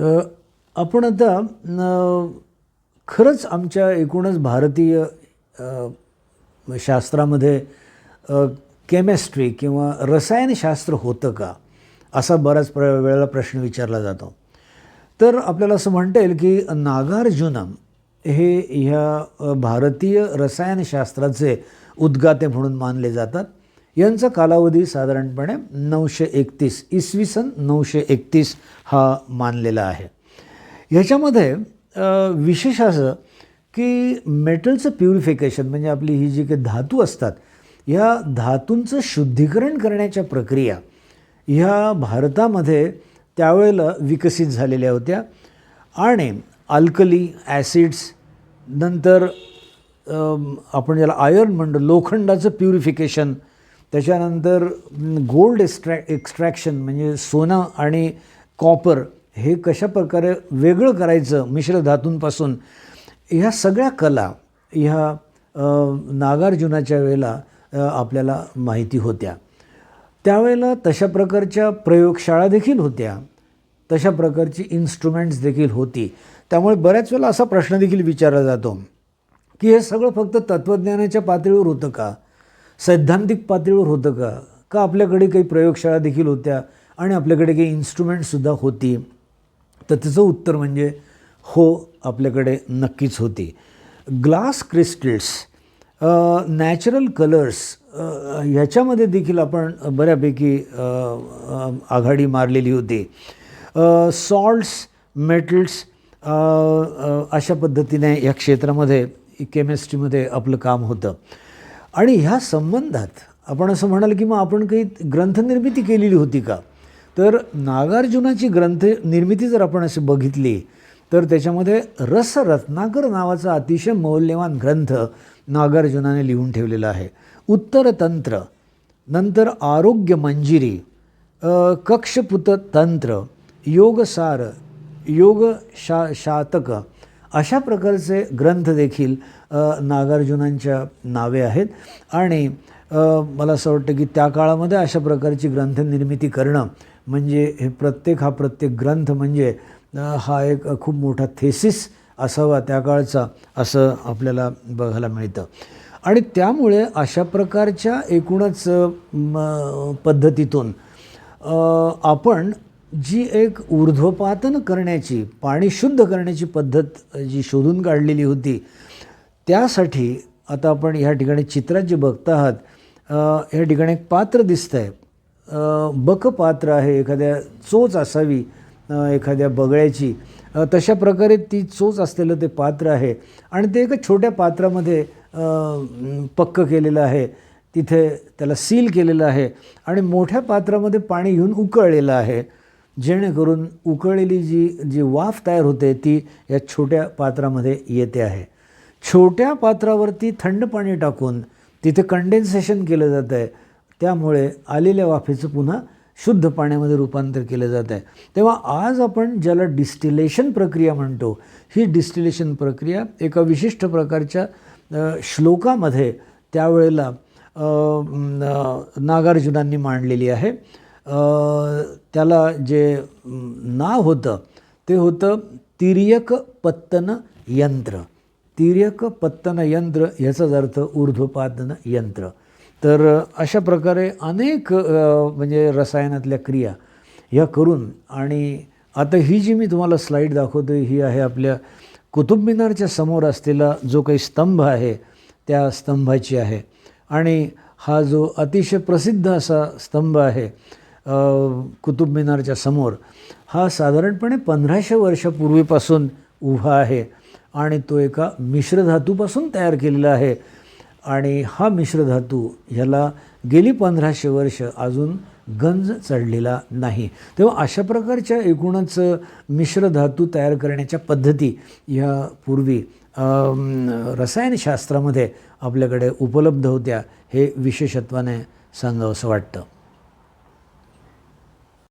आपण आता खरंच आमच्या एकूणच भारतीय शास्त्रामध्ये केमिस्ट्री किंवा रसायनशास्त्र होतं का असा बऱ्याच प्र वेळेला प्रश्न विचारला जातो. तर आपल्याला असं म्हणता येईल की नागार्जुनम हे ह्या भारतीय रसायनशास्त्राचे उद्गाते म्हणून मानले जातात. यांचा कालावधी साधारणपणे नऊशे एकतीस इसवी सन नऊशे एकतीस हा मानलेला आहे. ह्याच्यामध्ये विशेष असं की मेटलचं प्युरिफिकेशन म्हणजे आपली ही जी काही धातू असतात ह्या धातूंचं शुद्धीकरण करण्याच्या प्रक्रिया ह्या भारतामध्ये त्यावेळेला विकसित झालेल्या होत्या. आणि अल्कली ॲसिड्स नंतर आपण ज्याला आयर्न म्हणतो लोखंडाचं प्युरिफिकेशन त्याच्यानंतर गोल्ड एक्स्ट्रॅ एक्स्ट्रॅक्शन म्हणजे सोनं आणि कॉपर हे कशा प्रकारे वेगळं करायचं मिश्र धातूंपासून ह्या सगळ्या कला ह्या नागार्जुनाच्या वेळेला आपल्याला माहिती होत्या. त्यावेळेला तशा प्रकारच्या प्रयोगशाळा देखील होत्या. तशा प्रकारची इन्स्ट्रुमेंट्स देखील होती. त्यामुळे बऱ्याच वेळेला असा प्रश्न देखील विचारला जातो की हे सगळं फक्त तत्त्वज्ञानाच्या पातळीवर होतं का? सैद्धांतिक पातळीवर होतं का? का आपल्याकडे काही प्रयोगशाळा देखील होत्या आणि आपल्याकडे काही इन्स्ट्रुमेंटसुद्धा होती? तर त्याचं उत्तर म्हणजे हो आपल्याकडे नक्कीच होती. ग्लास क्रिस्टल्स नॅचरल कलर्स ह्याच्यामध्ये देखील आपण बऱ्यापैकी आघाडी मारलेली होती. सॉल्ट्स मेटल्स अशा पद्धतीने या क्षेत्रामध्ये केमिस्ट्रीमध्ये आपलं काम होतं. आणि ह्या संबंधात आपण असं म्हणाल की मग आपण काही ग्रंथनिर्मिती केलेली होती का? तर नागार्जुनाची ग्रंथ निर्मिती जर आपण अशी बघितली तर त्याच्यामध्ये रसरत्नाकर नावाचा अतिशय मौल्यवान ग्रंथ नागार्जुनाने लिहून ठेवलेला आहे. उत्तरतंत्र नंतर आरोग्य मंजिरी कक्षपुत तंत्र योगसार योग शा शातक अशा प्रकारचे ग्रंथ देखील नागार्जुनांच्या नावे आहेत. आणि मला असं वाटतं की त्या काळामध्ये अशा प्रकारची ग्रंथनिर्मिती करणं म्हणजे हे प्रत्येक हा प्रत्येक ग्रंथ म्हणजे हा एक खूप मोठा थेसिस असावा त्या काळचा असं आपल्याला बघायला मिळतं. आणि त्यामुळे अशा प्रकारच्या एकूणच पद्धतीतून आपण जी एक ऊर्ध्वपातन करण्याची पाणी शुद्ध करण्याची पद्धत जी शोधून काढलेली होती त्यासाठी आता आपण ह्या ठिकाणी चित्रात जे बघता आहात ह्या ठिकाणी एक पात्र दिसतं आहे बक पात्र आहे एखाद्या चोच असावी एखाद्या बगळ्याची. तशा प्रकारे ती चोच असलेलं ते पात्र आहे. आणि ते एका छोट्या पात्रामध्ये पक्क केलेलं आहे. तिथे त्याला सील केलेलं आहे. आणि मोठ्या पात्रामध्ये पाणी घेऊन उकळलेलं आहे. जेणेकरून उकळलेली जी जी वाफ तयार होते ती या छोट्या पात्रामध्ये येते आहे. छोट्या पात्रावरती थंड पाणी टाकून तिथे कंडेन्सेशन केलं जातं आहे. त्यामुळे आलेल्या वाफेचं पुन्हा शुद्ध पाण्यामध्ये रूपांतर केलं जात आहे. तेव्हा आज आपण ज्याला डिस्टिलेशन प्रक्रिया म्हणतो ही डिस्टिलेशन प्रक्रिया एका विशिष्ट प्रकारच्या श्लोकामध्ये त्यावेळेला नागार्जुनांनी मांडलेली आहे. त्याला जे नाव होतं ते होतं तिर्यक पत्तन यंत्र. तिर्यक पत्तन यंत्र ह्याचाच अर्थ ऊर्ध्वपातन यंत्र. तर अशा प्रकारे अनेक म्हणजे रसायनातल्या क्रिया ह्या करून आणि आता ही जी मी तुम्हाला स्लाईड दाखवतो ही आहे आपल्या कुतुब मिनारच्या समोर असलेला जो काही स्तंभ आहे त्या स्तंभाची आहे. आणि हा जो अतिशय प्रसिद्ध असा स्तंभ आहे कुतुब मिनारच्या समोर. हा साधारणपणे पंधराशे वर्षापूर्वीपासून उभा आहे आणि तो एका मिश्रधातूपासून तयार केलेला आहे. आणि हा मिश्रधातू ह्याला गेली पंधराशे वर्ष अजून गंज चढलेला नाही. तेव्हा अशा प्रकारच्या एकूणच मिश्रधातू तयार करण्याच्या पद्धती ह्या पूर्वी रसायनशास्त्रामध्ये आपल्याकडे उपलब्ध होत्या हे विशेषत्वाने सांगावंसं वाटतं.